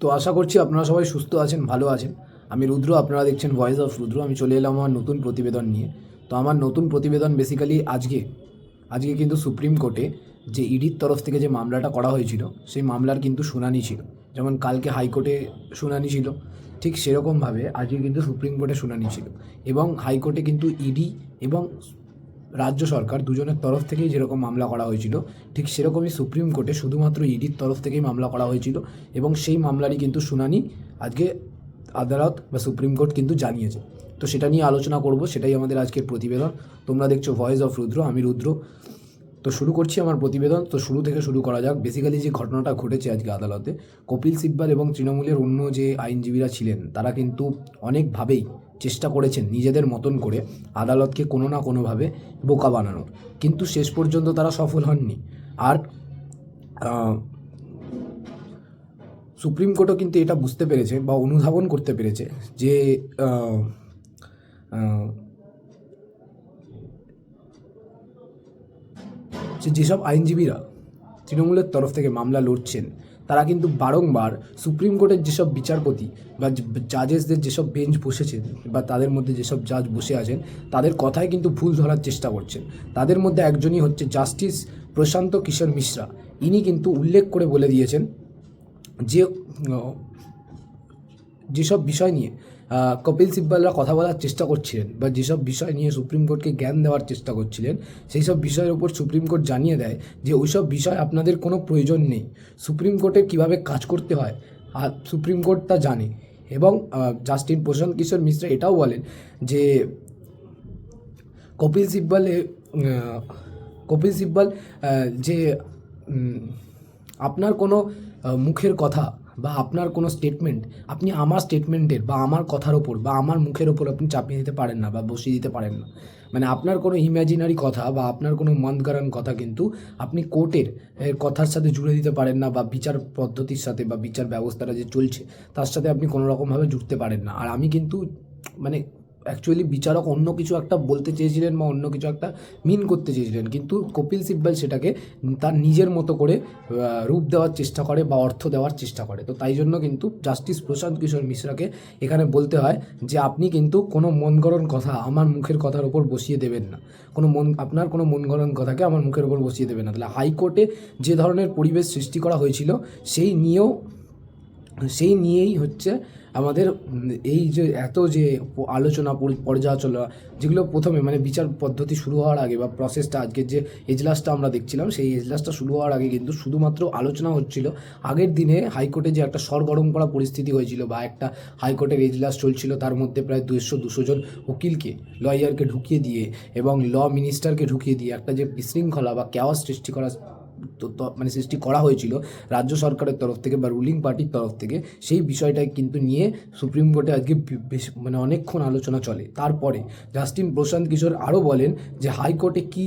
তো আশা করছি আপনারা সবাই সুস্থ আছেন, ভালো আছেন। আমি রুদ্র, আপনারা দেখছেন ভয়েস অফ রুদ্র। আমি চলে এলাম আমার নতুন প্রতিবেদন নিয়ে। তো আমার নতুন প্রতিবেদন বেসিক্যালি আজকে আজকে কিন্তু সুপ্রিম কোর্টে যে ইডির তরফ থেকে যে মামলাটা করা হয়েছিল, সেই মামলার কিন্তু শুনানি ছিল। যেমন কালকে হাইকোর্টে শুনানি ছিল, ঠিক সেরকমভাবে আজকে কিন্তু সুপ্রিম কোর্টে শুনানি ছিল। এবং হাইকোর্টে কিন্তু ইডি এবং রাজ্য সরকার দুজনের তরফ থেকেই যেরকম মামলা করা হয়েছিল, ঠিক সেরকমই সুপ্রিম কোর্টে শুধুমাত্র ইডির তরফ থেকেই মামলা করা হয়েছিল এবং সেই মামলারই কিন্তু শুনানি আজকে আদালত বা সুপ্রিম কোর্ট কিন্তু জানিয়েছে। তো সেটা নিয়ে আলোচনা করব, সেটাই আমাদের আজকের প্রতিবেদন। তোমরা দেখছ ভয়েস অফ রুদ্র, আমি রুদ্র। তো শুরু করছি আমার প্রতিবেদন। তো শুরু থেকে শুরু করা যাক। বেসিক্যালি যে ঘটনাটা ঘটেছে আজকে আদালতে, কপিল সিব্বাল এবং তৃণমূলের অন্য যে আইনজীবীরা ছিলেন, তারা কিন্তু অনেকভাবেই চেষ্টা করেছেন নিজেদের মতন করে আদালতকে কোনো না কোনোভাবে বোকা বানানোর। কিন্তু শেষ পর্যন্ত তারা সফল হননি। আর সুপ্রিম কোর্টও কিন্তু এটা বুঝতে পেরেছে বা অনুধাবন করতে পেরেছে যে যেসব আইনজীবীরা তৃণমূলের তরফ থেকে মামলা লড়ছেন তারা কিন্তু বারংবার সুপ্রিম কোর্টের যেসব বিচারপতি বা জাজেসদের যেসব বেঞ্চ বসেছেন বা তাদের মধ্যে যেসব জাজ বসে আছেন, তাদের কথায় কিন্তু ভুল ধরার চেষ্টা করছেন। তাদের মধ্যে একজনই হচ্ছে জাস্টিস প্রশান্ত কিশোর মিশ্রা। ইনি কিন্তু উল্লেখ করে বলে দিয়েছেন যে যেসব বিষয় নিয়ে কপিল সিব্বালরা কথা বলার চেষ্টা করছিলেন বা যেসব বিষয় নিয়ে সুপ্রিম কোর্টকে জ্ঞান দেওয়ার চেষ্টা করছিলেন, সেই সব বিষয়ের উপর সুপ্রিম কোর্ট জানিয়ে দেয় যে ওইসব বিষয় আপনাদের কোনো প্রয়োজন নেই। সুপ্রিম কোর্টের কীভাবে কাজ করতে হয় আর সুপ্রিম কোর্ট তা জানে। এবং জাস্টিন প্রশান্ত কিশোর মিশ্রা এটাও বলেন যে কপিল সিব্বালে কপিল সিব্বাল যে আপনার কোনো মুখের কথা বা আপনার কোনো স্টেটমেন্ট আপনি আমার স্টেটমেন্টের বা আমার কথার ওপর বা আমার মুখের ওপর আপনি চাপিয়ে দিতে পারেন না বা বসিয়ে দিতে পারেন না। মানে আপনার কোনো ইমাজিনারি কথা বা আপনার কোনো মনগড়ান কথা কিন্তু আপনি কোর্টের কথার সাথে জুড়ে দিতে পারেন না বা বিচার পদ্ধতির সাথে বা বিচার ব্যবস্থাটা যে চলছে, তার সাথে আপনি কোনো রকমভাবে জুড়তে পারেন না। আর আমি কিন্তু মানে অ্যাকচুয়ালি বিচারক অন্য কিছু একটা বলতে চেয়েছিলেন বা অন্য কিছু একটা মিন করতে চেয়েছিলেন। কিন্তু কপিল সিব্বাল সেটাকে তার নিজের মতো করে রূপ দেওয়ার চেষ্টা করে বা অর্থ দেওয়ার চেষ্টা করে। তো তাই জন্য কিন্তু জাস্টিস প্রশান্ত কিশোর মিশ্রাকে এখানে বলতে হয় যে, আপনি কিন্তু কোনো মন মনগড়ন কথা আমার মুখের কথার ওপর বসিয়ে দেবেন না। কোনো মন, আপনার কোনো মন মনগড়ন কথাকে আমার মুখের ওপর বসিয়ে দেবেন না। তাহলে হাইকোর্টে যে ধরনের পরিবেশ সৃষ্টি করা হয়েছিল, সেই নিয়েও, সেই নিয়েই হচ্ছে আমাদের এই যে এত যে আলোচনা পরি- পর্যালোচনা যেগুলো প্রথমে মানে বিচার পদ্ধতি শুরু হওয়ার আগে বা প্রসেসটা আজকের যে এজলাসটা আমরা দেখছিলাম, সেই এজলাসটা শুরু হওয়ার আগে কিন্তু শুধুমাত্র আলোচনা হচ্ছিল আগের দিনে হাইকোর্টে যে একটা সরগরম করা পরিস্থিতি হয়েছিল বা একটা হাইকোর্টের এজলাস চলছিল তার মধ্যে প্রায় দুশো দুশো জন উকিলকে লয়ারকে ঢুকিয়ে দিয়ে এবং ল মিনিস্টারকে ঢুকিয়ে দিয়ে একটা যে বিশৃঙ্খলা বা ক্যাওয়াস সৃষ্টি করা মানে সৃষ্টি করা হয়েছিল রাজ্য সরকারের তরফ থেকে বা রুলিং পার্টির তরফ থেকে, সেই বিষয়টাই কিন্তু নিয়ে সুপ্রিম কোর্টে আজকে মানে অনেকক্ষণ আলোচনা চলে। তারপরে জাস্টিন প্রশান্ত কিশোর আরও বলেন যে হাইকোর্টে কি,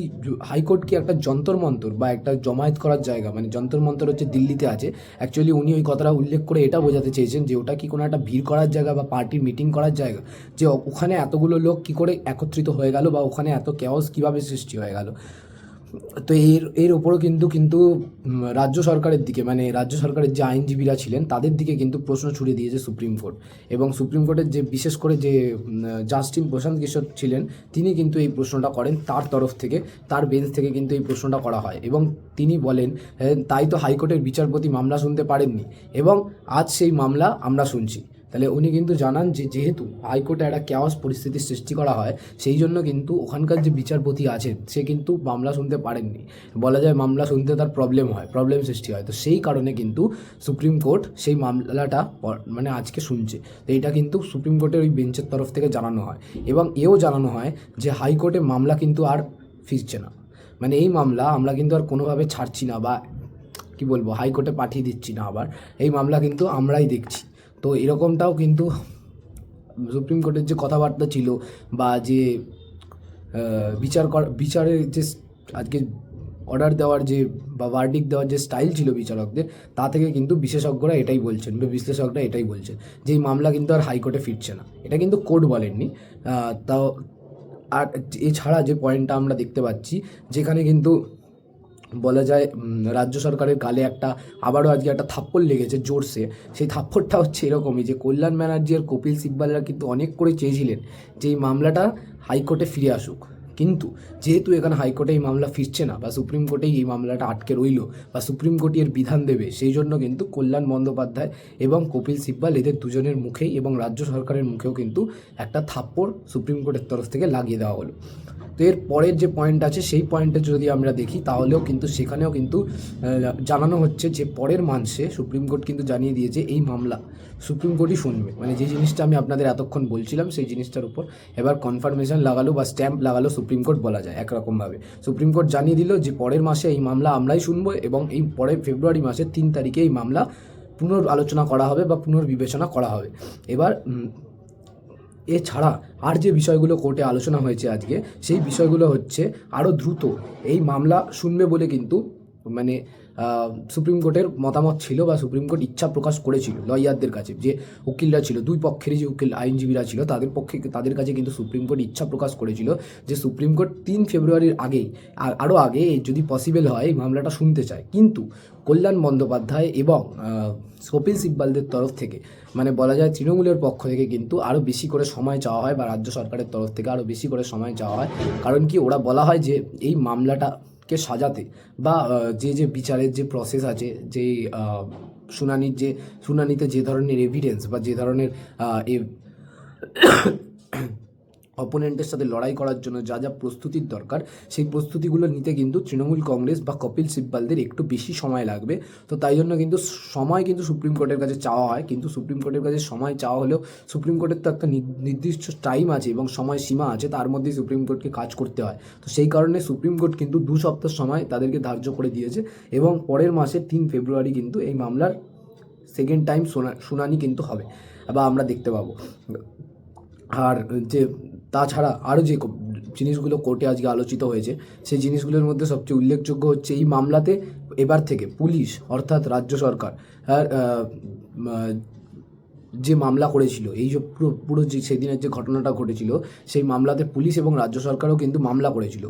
হাইকোর্ট কি একটা যন্তর মন্তর বা একটা জমায়েত করার জায়গা মানে যন্তর মন্তর হচ্ছে দিল্লিতে আছে। অ্যাকচুয়ালি উনি ওই কথাটা উল্লেখ করে এটা বোঝাতে চেয়েছেন যে ওটা কি কোনো একটা ভিড় করার জায়গা বা পার্টির মিটিং করার জায়গা, যে ওখানে এতগুলো লোক কি করে একত্রিত হয়ে গেল বা ওখানে এত ক্যাওস কীভাবে সৃষ্টি হয়ে গেল। তো এর এর ওপরও কিন্তু কিন্তু রাজ্য সরকারের দিকে মানে রাজ্য সরকারের যে আইনজীবীরা ছিলেন, তাদের দিকে কিন্তু প্রশ্ন ছুড়ে দিয়েছে সুপ্রিম কোর্ট। এবং সুপ্রিম কোর্টের যে, বিশেষ করে যে জাস্টিন প্রশান্ত কিশোর ছিলেন, তিনি কিন্তু এই প্রশ্নটা করেন তার তরফ থেকে, তার বেঞ্চ থেকে কিন্তু এই প্রশ্নটা করা হয়। এবং তিনি বলেন তাই তো হাইকোর্টের বিচারপতি মামলা শুনতে পারেননি। এবং আজ সেই মামলা আমরা শুনছি। তাহলে উনি কিন্তু জানান যে যেহেতু হাইকোর্টে একটা ক্যাওয়াস পরিস্থিতির সৃষ্টি করা হয়, সেই জন্য কিন্তু ওখানকার যে বিচারপতি আছেন সে কিন্তু মামলা শুনতে পারেননি। বলা যায় মামলা শুনতে তার প্রবলেম হয় প্রবলেম সৃষ্টি হয়। তো সেই কারণে কিন্তু সুপ্রিম কোর্ট সেই মামলাটা মানে আজকে শুনছে। তো এটা কিন্তু সুপ্রিম কোর্টের ওই বেঞ্চের তরফ থেকে জানানো হয়। এবং এও জানানো হয় যে হাইকোর্টে মামলা কিন্তু আর ফিরছে না। মানে এই মামলা আমরা কিন্তু আর কোনোভাবে ছাড়ছি না বা কি বলব, হাইকোর্টে পাঠিয়ে দিচ্ছি না আবার। এই মামলা কিন্তু আমরাই দেখছি। তো এরকমটাও কিন্তু সুপ্রিম কোর্টের যে কথাবার্তা ছিল বা যে বিচার বিচারের যে আজকে অর্ডার দেওয়ার যে বা ভার্ডিক দেওয়ার যে স্টাইল ছিল বিচারকদের, তা থেকে কিন্তু বিশেষজ্ঞরা এটাই বলছেন বা বিশ্লেষকরা এটাই বলছেন যে এই মামলা কিন্তু আর হাইকোর্টে ফিরছে না। এটা কিন্তু কোর্ট বলেননি। তাও আর এছাড়া যে পয়েন্টটা আমরা দেখতে পাচ্ছি, যেখানে কিন্তু বলা যায় রাজ্য সরকারের গালে একটা, আবারও আজকে একটা থাপ্পড় লেগেছে জোরসে। সেই থাপ্পড়টা হচ্ছে এরকমই যে, কল্যাণ ব্যানার্জি আর কপিল সিব্বালরা কিন্তু অনেক করে চেয়েছিলেন যে, এই মামলাটা হাইকোর্টে ফিরে আসুক। কিন্তু যেহেতু এখানে হাইকোর্টে এই মামলা ফিরছে না বা সুপ্রিম কোর্টেই এই মামলাটা আটকে রইল বা সুপ্রিম কোর্টই এর বিধান দেবে, সেই জন্য কিন্তু কল্যাণ বন্দ্যোপাধ্যায় এবং কপিল সিব্বাল এদের দুজনের মুখেই এবং রাজ্য সরকারের মুখেও কিন্তু একটা থাপ্পড় সুপ্রিম কোর্টের তরফ থেকে লাগিয়ে দেওয়া হলো। তো এর পরের যে পয়েন্ট আছে, সেই পয়েন্টে যদি আমরা দেখি, তাহলেও কিন্তু সেখানেও কিন্তু জানানো হচ্ছে যে পরের মানসে সুপ্রিম কোর্ট কিন্তু জানিয়ে দিয়েছে এই মামলা সুপ্রিম কোর্টই শুনবে। মানে যে জিনিসটা আমি আপনাদের এতক্ষণ বলছিলাম, সেই জিনিসটার উপর এবার কনফার্মেশন লাগালো বা স্ট্যাম্প লাগালো সুপ্রিম কোর্ট বলা যায় একরকমভাবে। সুপ্রিম কোর্ট জানিয়ে দিল যে পরের মাসে এই মামলা আমরাই শুনব এবং এই পরের ফেব্রুয়ারি মাসের তিন তারিখে এই মামলা পুনর আলোচনা করা হবে বা পুনর্বিবেচনা করা হবে। এবার এছাড়া আর যে বিষয়গুলো কোর্টে আলোচনা হয়েছে আজকে, সেই বিষয়গুলো হচ্ছে আরও দ্রুত এই মামলা শুনবে বলে কিন্তু মানে সুপ্রিম কোর্টের মতামত ছিল বা সুপ্রিম কোর্ট ইচ্ছা প্রকাশ করেছিল লয়ারদের কাছে যে উকিলরা ছিল, দুই পক্ষেরই যে উকিল, আইনজীবীরা ছিল, তাদের পক্ষে, তাদের কাছে কিন্তু সুপ্রিম কোর্ট ইচ্ছা প্রকাশ করেছিল যে সুপ্রিম কোর্ট তিন ফেব্রুয়ারির আগেই, আর আরও আগে যদি পসিবল হয় এই মামলাটা শুনতে চায়। কিন্তু কল্যাণ বন্দ্যোপাধ্যায় এবং কপিল সিব্বালদের তরফ থেকে মানে বলা যায় তৃণমূলের পক্ষ থেকে কিন্তু আরও বেশি করে সময় চাওয়া হয় বা রাজ্য সরকারের তরফ থেকে আরও বেশি করে সময় চাওয়া হয়। কারণ কি ওরা বলা হয় যে এই মামলাটাকে সাজাতে বা যে যে বিচারের যে প্রসেস আছে যে শুনানির যে, শুনানিতে যে ধরনের এভিডেন্স বা যে ধরনের অপোনেন্টের সাথে লড়াই করার জন্য যা যা প্রস্তুতির দরকার, সেই প্রস্তুতিগুলো নিতে কিন্তু তৃণমূল কংগ্রেস বা কপিল সিব্বালদের একটু বেশি সময় লাগবে। তো তাই জন্য কিন্তু সময় কিন্তু সুপ্রিম কোর্টের কাছে চাওয়া হয়। কিন্তু সুপ্রিম কোর্টের কাছে সময় চাওয়া হলেও সুপ্রিম কোর্টের তো একটা নির- নির্দিষ্ট টাইম আছে এবং সময় সীমা আছে, তার মধ্যেই সুপ্রিম কোর্টকে কাজ করতে হয়। তো সেই কারণে সুপ্রিম কোর্ট কিন্তু দু সপ্তাহ সময় তাদেরকে ধার্য করে দিয়েছে এবং পরের মাসে তিন ফেব্রুয়ারি কিন্তু এই মামলার সেকেন্ড টাইম শোনা শুনানি কিন্তু হবে। বা আমরা দেখতে পাবো। আর যে তাছাড়া আরও যে জিনিসগুলো কোর্টে আজকে আলোচিত হয়েছে সেই জিনিসগুলোর মধ্যে সবচেয়ে উল্লেখযোগ্য হচ্ছে এই মামলাতে এবার থেকে পুলিশ অর্থাৎ রাজ্য সরকার আহ, যে মামলা করেছিল এই যে পুরো পুরো যে সেদিনের যে ঘটনাটা ঘটেছিল সেই মামলাতে পুলিশ এবং রাজ্য সরকারও কিন্তু মামলা করেছিল।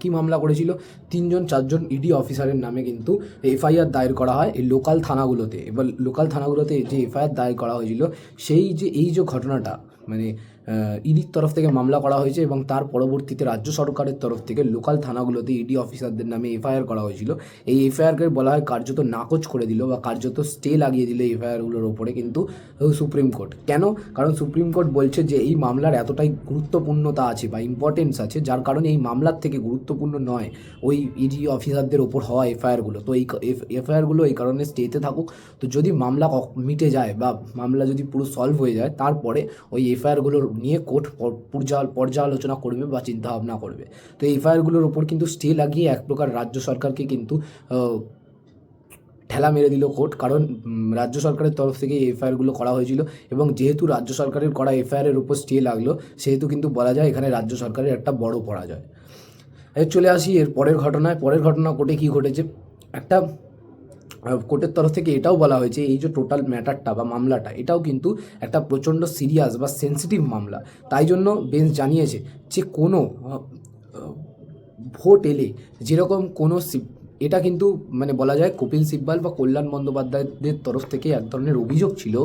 কী মামলা করেছিল? তিনজন চারজন ইডি অফিসারের নামে কিন্তু এফআইআর দায়ের করা হয় এই লোকাল থানাগুলোতে। এবার লোকাল থানাগুলোতে যে এফআইআর দায়ের করা হয়েছিল সেই যে এই যে ঘটনাটা মানে ইডির তরফ থেকে মামলা করা হয়েছে এবং তার পরবর্তীতে রাজ্য সরকারের তরফ থেকে লোকাল থানাগুলোতে ইডি অফিসারদের নামে এফআইআর করা হয়েছিল। এই এফআইআরকে বলা হয় কার্যত নাকচ করে দিল বা কার্যত স্টে লাগিয়ে দিল এফআইআরগুলোর ওপরে কিন্তু সুপ্রিম কোর্ট। কেন? কারণ সুপ্রিম কোর্ট বলছে যে এই মামলার এতটাই গুরুত্বপূর্ণতা আছে বা ইম্পর্টেন্স আছে, যার কারণে এই মামলার থেকে গুরুত্বপূর্ণ নয় ওই ইডি অফিসারদের ওপর হওয়া এফআইআরগুলো। তো এই এফআইআরগুলো এই কারণে স্টেতে থাকুক। তো যদি মামলা মিটে যায় বা মামলা যদি পুরো সলভ হয়ে যায়, তারপরে ওই এফআইআরগুলোর নিয়ে কোর্ট পর্যাল, পর্যালোচনা করবে বা চিন্তা ভাবনা করবে। তো এফআইআরগুলোর ওপর কিন্তু স্টে লাগিয়ে এক প্রকার রাজ্য সরকারকে কিন্তু ঠেলা মেরে দিল কোর্ট। কারণ রাজ্য সরকারের তরফ থেকে এফআইআরগুলো করা হয়েছিল এবং যেহেতু রাজ্য সরকারের করা এফআইআরের উপর স্টে লাগল, সেহেতু কিন্তু বলা যায় এখানে রাজ্য সরকারের একটা বড় পরাজয়। এর চলে আসি এর পরের ঘটনায়। পরের ঘটনা কোর্টে কী ঘটেছে? একটা কোর্টের তরফ থেকে এটাও বলা হয়েছে, এই যে টোটাল ম্যাটারটা বা মামলাটা, এটাও কিন্তু একটা প্রচণ্ড সিরিয়াস বা সেন্সিটিভ মামলা। তাই জন্য বেঞ্চ জানিয়েছে যে কোনো ভোট এলে যেরকম কোনো এটা কিন্তু মানে বলা যায় কপিল সিব্বাল বা কল্যাণ বন্দ্যোপাধ্যায়দের তরফ থেকে এক ধরনের অভিযোগ ছিল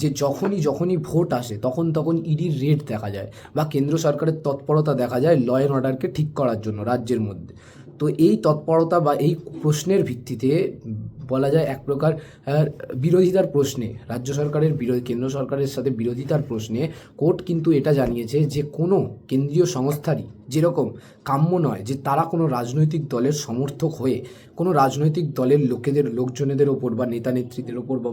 যে যখনই যখনই ভোট আসে, তখন তখন ইডির রেট দেখা যায় বা কেন্দ্র সরকারের তৎপরতা দেখা যায় ল অ্যান্ড অর্ডারকে ঠিক করার জন্য রাজ্যের মধ্যে। তো এই তৎপরতা বা এই প্রশ্নের ভিত্তিতে বলা যায় এক প্রকার বিরোধিতার প্রশ্নে, রাজ্য সরকারের বিরোধী, কেন্দ্র সরকারের সাথে বিরোধিতার প্রশ্নে কোর্ট কিন্তু এটা জানিয়েছে যে কোনো কেন্দ্রীয় সংস্থারই যেরকম কাম্য নয় যে তারা কোনো রাজনৈতিক দলের সমর্থক হয়ে, কোনো রাজনৈতিক দলের লোকেদের, লোকজনেদের ওপর বা নেতা নেত্রীদের ওপর বা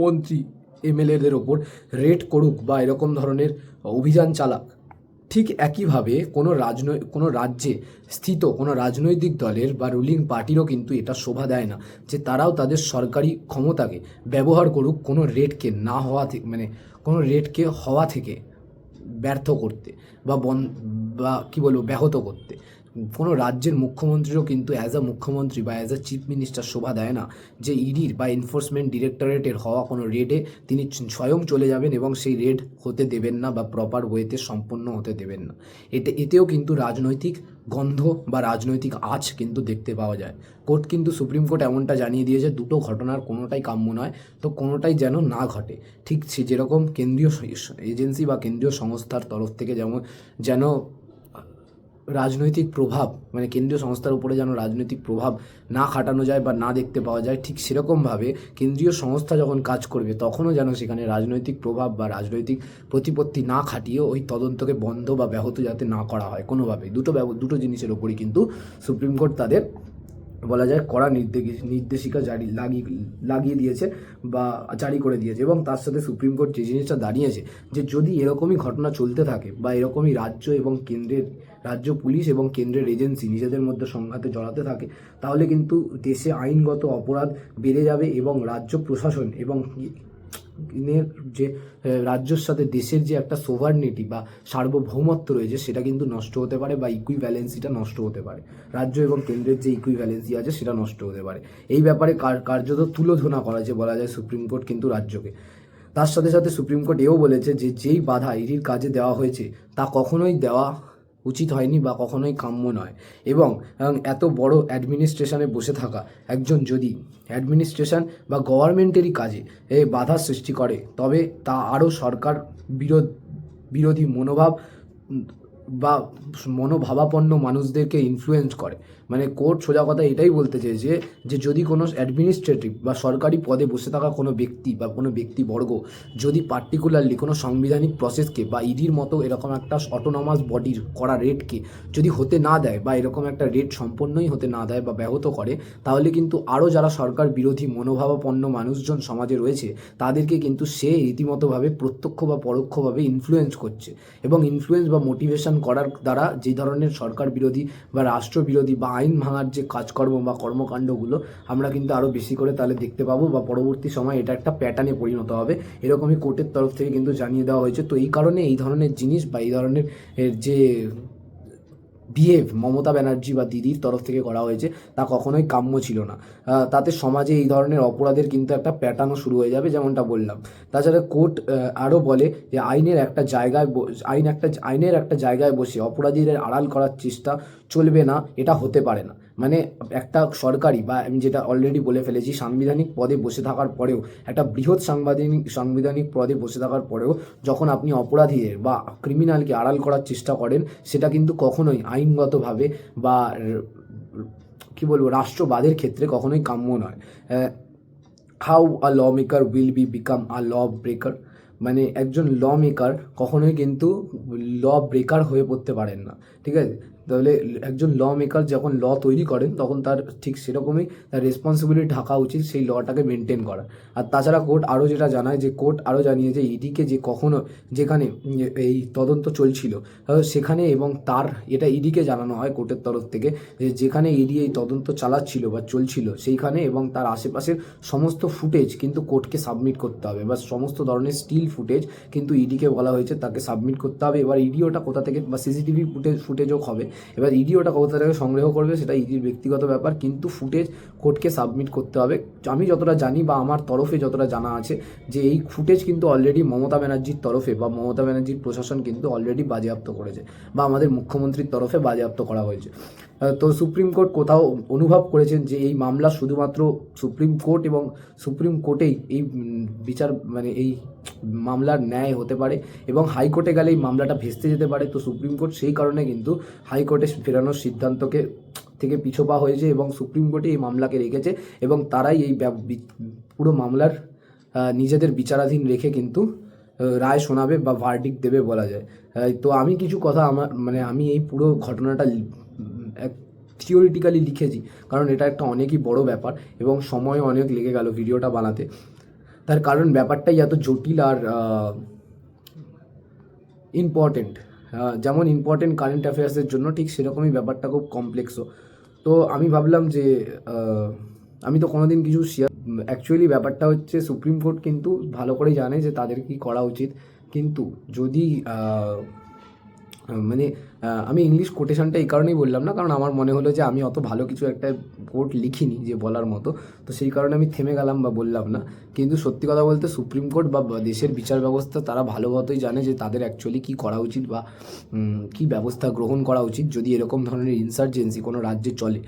মন্ত্রী, এমএলএদের ওপর রেড করুক বা এরকম ধরনের অভিযান চালাক ঠিক একইভাবে কোনো রাজনৈ, কোনো রাজ্যে স্থিত কোনো রাজনৈতিক দলের বা রুলিং পার্টিরও কিন্তু এটা শোভা দেয় না যে তারাও তাদের সরকারি ক্ষমতাকে ব্যবহার করুক কোনো রেটকে না হওয়া থেকে মানে কোনো রেটকে হওয়া থেকে ব্যর্থ করতে বা বন, বা কী বলব, ব্যাহত করতে। কোনো রাজ্যের মুখ্যমন্ত্রীও কিন্তু অ্যাজ আ মুখ্যমন্ত্রী বা অ্যাজ আ চিফ মিনিস্টার শোভা দেয় না যে ইডির বা এনফোর্সমেন্ট ডিরেক্টরেটের হওয়া কোনো রেডে তিনি স্বয়ং চলে যাবেন এবং সেই রেড হতে দেবেন না বা প্রপার ওয়েতে সম্পন্ন হতে দেবেন না। এতে, এতেও কিন্তু রাজনৈতিক গন্ধ বা রাজনৈতিক আঁচ কিন্তু দেখতে পাওয়া যায়। কোর্ট কিন্তু সুপ্রিম কোর্ট এমনটা জানিয়ে দিয়েছে, দুটো ঘটনার কোনোটাই কাম্য নয়, তো কোনোটাই যেন না ঘটে। ঠিক যেরকম কেন্দ্রীয় এজেন্সি বা কেন্দ্রীয় সংস্থার তরফ থেকে যেমন, যেন রাজনৈতিক প্রভাব মানে কেন্দ্রীয় সংস্থার উপরে যেন রাজনৈতিক প্রভাব না খাটানো যায় বা না দেখতে পাওয়া যায়, ঠিক সেরকমভাবে কেন্দ্রীয় সংস্থা যখন কাজ করবে, তখনও যেন সেখানে রাজনৈতিক প্রভাব বা রাজনৈতিক প্রতিপত্তি না খাটিয়ে ওই তদন্তকে বন্ধ বা ব্যাহত যাতে না করা হয় কোনোভাবে দুটো দুটো জিনিসের ওপরই কিন্তু সুপ্রিম কোর্ট তাদের বলা যায়, কড়া নির্দেশ, নির্দেশিকা জারি লাগিয়ে লাগিয়ে দিয়েছে বা জারি করে দিয়েছে এবং তার সাথে সুপ্রিম কোর্ট যে জিনিসটা দাঁড়িয়েছে যে যদি এরকমই ঘটনা চলতে থাকে বা এরকমই রাজ্য এবং কেন্দ্রের, রাজ্য পুলিশ এবং কেন্দ্রের এজেন্সি নিজেদের মধ্যে সংঘাতে জড়াতে থাকে, তাহলে কিন্তু দেশে আইনগত অপরাধ বেড়ে যাবে এবং রাজ্য প্রশাসন এবং এর যে রাজ্যর সাথে দেশের যে একটা সোভারনিটি বা সার্বভৌমত্ব রয়েছে, সেটা কিন্তু নষ্ট হতে পারে বা ইকুইভ্যালেন্সিটা নষ্ট হতে পারে। রাজ্য এবং কেন্দ্রের যে ইকুইভ্যালেন্সি আছে, সেটা নষ্ট হতে পারে। এই ব্যাপারে কার, কার্যত তুলোধনা করা যে বলা যায় সুপ্রিম কোর্ট কিন্তু রাজ্যকে। তার সাথে সাথে সুপ্রিম কোর্ট এও বলেছে যে, যেই বাধা ইডির কাজে দেওয়া হয়েছে, তা কখনোই দেওয়া উচিত হয়নি বা কখনোই কাম্য নয়। এবং এত বড় অ্যাডমিনিস্ট্রেশনে বসে থাকা একজন যদি অ্যাডমিনিস্ট্রেশন বা গভর্নমেন্টেরই কাজে এ বাধা সৃষ্টি করে, তবে তা আরও সরকার বিরোধ, বিরোধী মনোভাব বা মনোভাবাপন্ন মানুষদেরকে ইনফ্লুয়েন্স করে। মানে কোর্ট সোজা কথা এটাই বলতে চেয়েছে যে, যদি কোনো অ্যাডমিনিস্ট্রেটিভ বা সরকারি পদে বসে থাকা কোনো ব্যক্তি বা কোনো ব্যক্তিবর্গ যদি পার্টিকুলারলি কোনো সাংবিধানিক প্রসেসকে বা ইডির মতো এরকম একটা অটোনমাস বডির করা রেটকে যদি হতে না দেয় বা এরকম একটা রেট সম্পন্নই হতে না দেয় বা ব্যাহত করে, তাহলে কিন্তু আরও যারা সরকার বিরোধী, মনোভাবাপন্ন মানুষজন সমাজে রয়েছে, তাদেরকে কিন্তু সে রীতিমতোভাবে প্রত্যক্ষ বা পরোক্ষভাবে ইনফ্লুয়েন্স করছে। এবং ইনফ্লুয়েন্স বা মোটিভেশন করার দ্বারা যে ধরনের সরকার বিরোধী বা রাষ্ট্রবিরোধী বা আইন ভাঙার যে কাজকর্ম বা কর্মকাণ্ডগুলো আমরা কিন্তু আরও বেশি করে তাহলে দেখতে পাবো বা পরবর্তী সময় এটা একটা প্যাটার্নে পরিণত হবে। এরকমই কোর্টের তরফ থেকে কিন্তু জানিয়ে দেওয়া হয়েছে। তো এই কারণে এই ধরনের জিনিস বা এই ধরনের যে বিহেভ মমতা ব্যানার্জি বা দিদির তরফ থেকে করা হয়েছে, তা কখনোই কাম্য ছিল না। তাতে সমাজে এই ধরনের অপরাধের কিন্তু একটা প্যাটার্নও শুরু হয়ে যাবে, যেমনটা বললাম। তাছাড়া কোর্ট আরও বলে যে আইনের একটা জায়গায় আইন একটা, আইনের একটা জায়গায় বসে অপরাধীদের আড়াল করার চেষ্টা চলবে না, এটা হতে পারে না। মানে একটা সরকারি বা আমি যেটা অলরেডি বলে ফেলেছি, সাংবিধানিক পদে বসে থাকার পরেও, একটা বৃহৎ সাংবিধানিক সাংবিধানিক পদে বসে থাকার পরেও যখন আপনি অপরাধীদের বা ক্রিমিনালকে আড়াল করার চেষ্টা করেন, সেটা কিন্তু কখনোই আইনগতভাবে বা কি বলব, রাষ্ট্রবাদের ক্ষেত্রে কখনোই কাম্য নয়। How a lawmaker will be become a lawbreaker মানে একজন ল মেকার কখনোই কিন্তু ল ব্রেকার হয়ে পড়তে পারেন না। ঠিক আছে? তাহলে একজন ল মেকার যখন ল তৈরি করেন, তখন তার ঠিক সেরকমই তার রেসপন্সিবিলিটি থাকা উচিত সেই লটাকে মেনটেন করা আর তাছাড়া কোর্ট আরও যেটা জানায় যে কোর্ট আরও জানিয়েছে ইডিকে যে কখনো যেখানে এই তদন্ত চলছিল সেখানে এবং তার এটা ইডিকে জানানো হয় কোর্টের তরফ থেকে, যে যেখানে ইডি এই তদন্ত চালাচ্ছিল বা চলছিল, সেইখানে এবং তার আশেপাশের সমস্ত ফুটেজ কিন্তু কোর্টকে সাবমিট করতে হবে বা সমস্ত ধরনের স্টিল ফুটেজ কিন্তু ইডিকে বলা হয়েছে, তাকে সাবমিট করতে হবে। এবার ইডি ওটা কোথা থেকে বা সিসিটিভি ফুটেজ ফুটেজও হবে এবার ইডি ওটা কোথা থেকে সংগ্রহ করবে সেটা ইডির ব্যক্তিগত ব্যাপার, কিন্তু ফুটেজ কোর্টকে সাবমিট করতে হবে। আমি যতটা জানি বা আমার তরফে যতটা জানা আছে যে এই ফুটেজ কিন্তু অলরেডি মমতা ব্যানার্জির তরফে বা মমতা ব্যানার্জির প্রশাসন কিন্তু অলরেডি বাজেয়াপ্ত করেছে বা আমাদের মুখ্যমন্ত্রীর তরফে বাজেয়াপ্ত করা হয়েছে। তো সুপ্রিম কোর্ট কোথাও অনুভব করেছেন যে এই মামলা শুধুমাত্র সুপ্রিম কোর্ট এবং সুপ্রিম কোর্টেই এই বিচার মানে এই মামলার ন্যায় হতে পারে এবং হাইকোর্টে গেলে এই মামলাটা ভেস্তে যেতে পারে। তো সুপ্রিম কোর্ট সেই কারণে কিন্তু হাইকোর্টে ফেরানোর সিদ্ধান্তকে থেকে পিছোপা হয়েছে এবং সুপ্রিম কোর্টে এই মামলাকে রেখেছে এবং তারাই এই পুরো মামলার নিজেদের বিচারাধীন রেখে কিন্তু রায় শোনাবে বা ভার্ডিক দেবে বলা যায়। তো আমি কিছু কথা আমার মানে আমি এই পুরো ঘটনাটা থিওরিটিক্যালি লিখেছি। কারণ এটা একটা অনেকই বড় ব্যাপার এবং সময় অনেক লেগে গেল ভিডিওটা বানাতে। তার কারণ ব্যাপারটাই এত জটিল আর ইম্পর্টেন্ট যেমন ইম্পর্টেন্ট কারেন্ট অ্যাফেয়ার্সের জন্য ঠিক সেরকমই ব্যাপারটা খুব কমপ্লেক্সও তো আমি ভাবলাম যে আমি তো কোনোদিন কিছু শেয়ার অ্যাকচুয়ালি ব্যাপারটা হচ্ছে সুপ্রিম কোর্ট কিন্তু ভালো করেই জানে যে তাদের কি করা উচিত। কিন্তু, যদি মানে আমি ইংলিশ কোটেশনটা এই কারণেই বললাম না, কারণ আমার মনে হলো যে আমি অত ভালো কিছু একটা কোর্ট লিখিনি যে বলার মতো, তো সেই কারণে আমি থেমে গেলাম বা বললাম না। কিন্তু সত্যি কথা বলতে সুপ্রিম কোর্ট বা দেশের বিচার ব্যবস্থা তারা ভালো মতোই জানে যে তাদের অ্যাকচুয়ালি কী করা উচিত বা কী ব্যবস্থা গ্রহণ করা উচিত যদি এরকম ধরনের ইনসার্জেন্সি কোনো রাজ্যে চলে।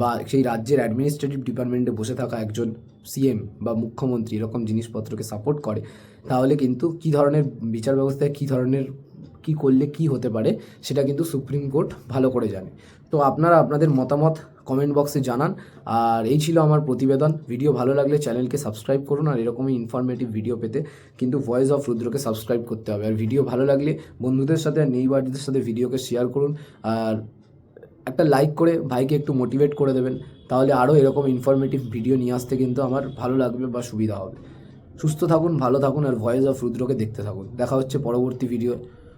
বা সেই রাজ্যের অ্যাডমিনিস্ট্রেটিভ ডিপার্টমেন্টে বসে থাকা একজন সিএম বা মুখ্যমন্ত্রী এরকম জিনিসপত্রকে সাপোর্ট করে, তাহলে কিন্তু কী ধরনের বিচার ব্যবস্থায় কী ধরনের কী করলে কী হতে পারে, সেটা কিন্তু সুপ্রিম কোর্ট ভালো করে জানে। তো আপনারা আপনাদের মতামত কমেন্ট বক্সে জানান। আর এই ছিল আমার প্রতিবেদন। ভিডিও ভালো লাগলে চ্যানেলকে সাবস্ক্রাইব করুন আর এরকমই ইনফরমেটিভ ভিডিও পেতে কিন্তু ভয়েস অফ রুদ্রকে সাবস্ক্রাইব করতে হবে। আর ভিডিও ভালো লাগলে বন্ধুদের সাথে আর নেইবারদের সাথে ভিডিওকে শেয়ার করুন। আর একটা লাইক করে ভাইকে একটু মোটিভেট করে দেবেন। তাহলে আরও এরকম ইনফরমেটিভ ভিডিও নিয়ে আসতে কিন্তু আমার ভালো লাগবে বা সুবিধা হবে। সুস্থ থাকুন, ভালো থাকুন আর ভয়েস অফ রুদ্রকে দেখতে থাকুন। দেখা হচ্ছে পরবর্তী ভিডিও